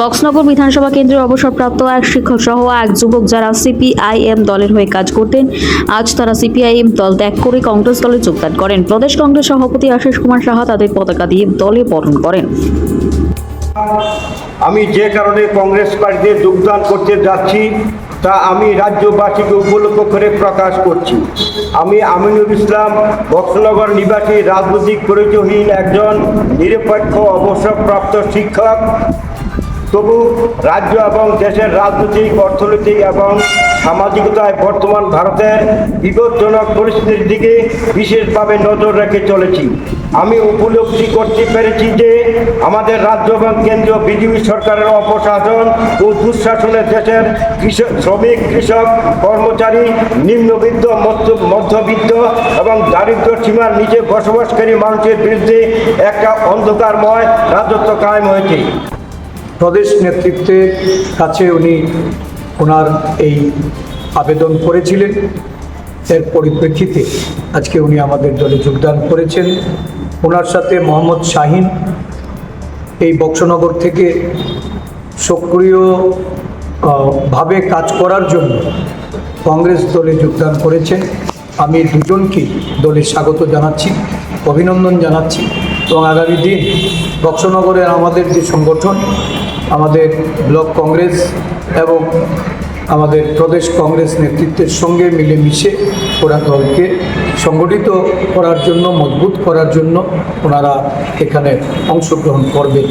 বক্সনগর বিধানসভা কেন্দ্রের অবসরপ্রাপ্ত এক শিক্ষক সহ এক যুবক যারা সিপিআইএম দলের হয়ে কাজ করতেন, আজ তারা সিপিআইএম দল ত্যাগ করে কংগ্রেস দলে যোগদান করেন। প্রদেশ কংগ্রেস সভাপতি আশিস কুমার সাহা তাদের পতাকা দিয়ে দলে বরণ করেন। আমি যে কারণে কংগ্রেস পার্টিতে যোগদান করতে যাচ্ছি, তা আমি রাজ্যবাসীকে উপলক্ষ করে প্রকাশ করছি। আমি আমিনুল ইসলাম, বক্সনগর নিবাসী রাজনৈতিক পরিচয়হীন একজন নিরপেক্ষ অবসরপ্রাপ্ত শিক্ষক। তবু রাজ্য এবং দেশের রাজনৈতিক, অর্থনৈতিক এবং সামাজিকতায় বর্তমান ভারতের বিপজ্জনক পরিস্থিতির দিকে বিশেষভাবে নজর রেখে চলেছি। আমি উপলব্ধি করতে পেরেছি যে আমাদের রাজ্য এবং কেন্দ্রীয় বিজেপি সরকারের অপশাসন ও দুঃশাসনে দেশের কৃষক, শ্রমিক, কৃষক, কর্মচারী, নিম্নবিত্ত, মধ্য- মধ্যবিত্ত এবং দারিদ্র সীমার নিচে বসবাসকারী মানুষের বিরুদ্ধে একটা অন্ধকারময় রাজত্ব কায়েম হয়েছে। প্রদেশ নেতৃত্বের কাছে উনি ওনার এই আবেদন করেছিলেন। এর পরিপ্রেক্ষিতে আজকে উনি আমাদের দলে যোগদান করেছেন। ওনার সাথে মোহাম্মদ শাহিন এই বক্সনগর থেকে সক্রিয়ভাবে কাজ করার জন্য কংগ্রেস দলে যোগদান করেছেন। আমি দুজনকে দলে স্বাগত জানাচ্ছি, অভিনন্দন জানাচ্ছি। এবং আগামী দিন বক্সনগরের আমাদের যে সংগঠন, আমাদের ব্লক কংগ্রেস এবং আমাদের প্রদেশ কংগ্রেস নেতৃত্বের সঙ্গে মিলেমিশে ওরা দলকে সংগঠিত করার জন্য, মজবুত করার জন্য ওনারা এখানে অংশগ্রহণ করবেন।